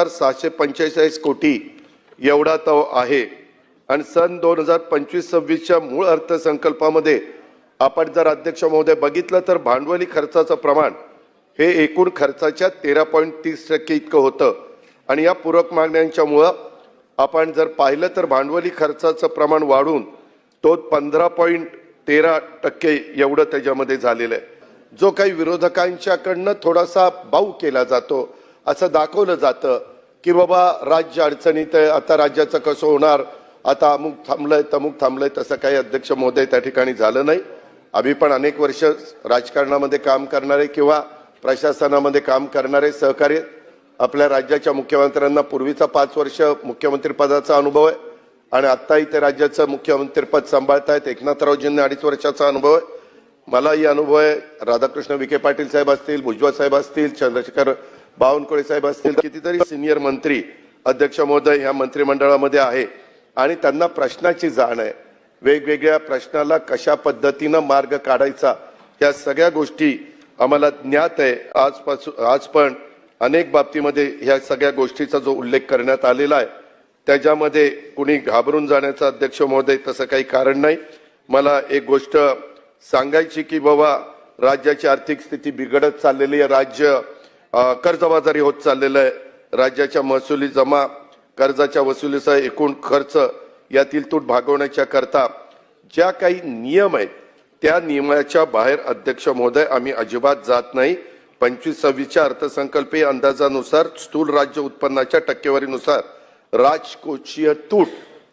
हजार सहाशे पंचेचाळीस कोटी एवढा तो आहे. आणि सन दोन हजार पंचवीस सव्वीसच्या मूळ अर्थसंकल्पामध्ये आपण जर अध्यक्ष महोदय बघितलं तर भांडवली खर्चाचं प्रमाण हे एकूण खर्चाच्या तेरा पॉईंट तीस टक्के इतकं होतं. आणि या पूरक मागण्यांच्यामुळं आपण जर पाहिलं तर भांडवली खर्चाचं प्रमाण वाढून तो पंधरा पॉईंट तेरा टक्के एवढं त्याच्यामध्ये झालेलं आहे. जो काही विरोधकांच्याकडनं थोडासा बाऊ केला जातो असं दाखवलं जातं. की बाबा राज्य अडचणीत आहे आता राज्याचं कसं होणार? आता अमुक थांबलंय तमुक थांबलंय तसं काही अध्यक्ष महोदय त्या ठिकाणी झालं नाही. आम्ही पण अनेक वर्ष राजकारणामध्ये काम करणारे किंवा प्रशासनामध्ये काम करणारे सहकार्य आपल्या राज्याच्या मुख्यमंत्र्यांना पूर्वीचा पाच वर्ष मुख्यमंत्रीपदाचा अनुभव आहे. आणि आत्ताही ते राज्याचं मुख्यमंत्रीपद सांभाळतायत एकनाथरावजींनी अडीच वर्षाचा अनुभव आहे. मलाही अनुभव आहे. राधाकृष्ण विखे पाटील साहेब असतील भुजबळ साहेब असतील चंद्रशेखर बावनकुळे साहेब असतील कितीतरी सिनियर मंत्री अध्यक्ष महोदय या मंत्रिमंडळामध्ये आहे. आणि त्यांना प्रश्नाची जाण आहे. वेगवेगळ्या प्रश्नाला कशा पद्धतीनं मार्ग काढायचा या सगळ्या गोष्टी आम्हाला ज्ञात आहे. आजपासून आज पण अनेक बाबतीमध्ये ह्या सगळ्या गोष्टीचा जो उल्लेख करण्यात आलेला आहे त्याच्यामध्ये कुणी घाबरून जाण्याचं अध्यक्ष महोदय तसं काही कारण नाही. मला एक गोष्ट सांगायची की बाबा राज्याची आर्थिक स्थिती बिघडत चाललेली आहे. राज्य कर्जबाजारी होत चाललेलं आहे. राज्याच्या महसुली जमा कर्जाच्या वसुलीचा एकूण खर्च यातील तूट भागवण्याच्या करता ज्या काही नियम आहेत त्या नियमाच्या बाहेर अध्यक्ष महोदय आम्ही अजिबात जात नाही. पंचवीस सव्वीसच्या अर्थसंकल्पीय अंदाजानुसार स्थूल राज्य उत्पन्नाच्या टक्केवारीनुसार राजकोषीय तूट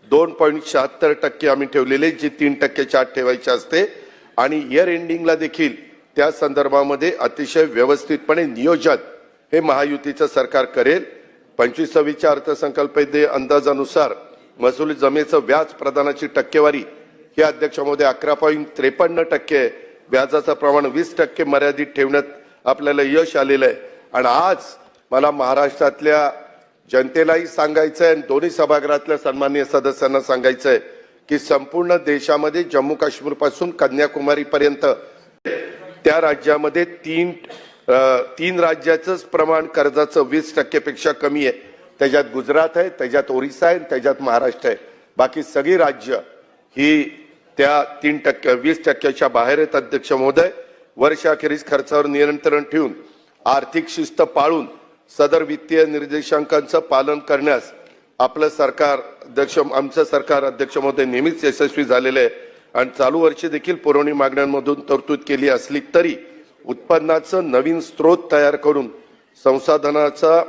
दोन पॉईंट शहात्तर टक्के आम्ही ठेवलेले जी तीन टक्के आत ठेवायची असते. आणि इयर एंडिंगला देखील त्या संदर्भामध्ये अतिशय व्यवस्थितपणे नियोजन हे महायुतीचं सरकार करेल. पंचवीस सव्वीसच्या अंदाजानुसार महसुली जमेचं व्याज प्रदानाची टक्केवारी हे अध्यक्षामध्ये अकरा पॉईंट त्रेपन्न टक्के व्याजाचं प्रमाण वीस टक्के मर्यादित ठेवण्यात आपल्याला यश आलेलं आहे आणि आज मला महाराष्ट्रातल्या जनतेलाही सांगायचं आहे आणि दोन्ही सभागृहातल्या सन्माननीय सदस्यांना सांगायचं आहे की संपूर्ण देशामध्ये जम्मू काश्मीरपासून या राज्यामध्ये तीन तीन राज्याचंच प्रमाण कर्जाचं वीस टक्केपेक्षा कमी आहे. त्याच्यात गुजरात आहे त्याच्यात ओरिसा आहे त्याच्यात महाराष्ट्र आहे. बाकी सगळी राज्य ही त्या तीन टक्के वीस टक्क्याच्या बाहेर आहेत अध्यक्ष महोदय. वर्षाखेरीस खर्चावर नियंत्रण ठेवून आर्थिक शिस्त पाळून सदर वित्तीय निर्देशांकांचं पालन करण्यास आपलं सरकार अध्यक्ष आमचं सरकार अध्यक्ष महोदय नेहमीच यशस्वी झालेलं आहे. आणि चालू वर्षी देखील पुरवणी मागण्यांमधून तरतूद केली असली तरी उत्पन्नाचं नवीन स्रोत तयार करून संसाधनाचा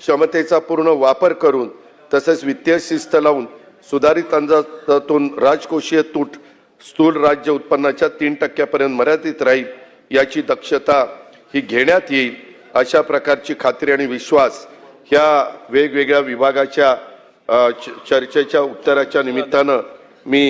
क्षमतेचा पूर्ण वापर करून तसेच वित्तीय शिस्त लावून सुधारित अंदाजातून राजकोषीय तूट स्थूल राज्य उत्पन्नाच्या तीन टक्क्यापर्यंत मर्यादित राहील याची दक्षता ही घेण्यात येईल अशा प्रकारची खात्री आणि विश्वास ह्या वेगवेगळ्या विभागाच्या च- चर्चेच्या उत्तराच्या निमित्तानं मी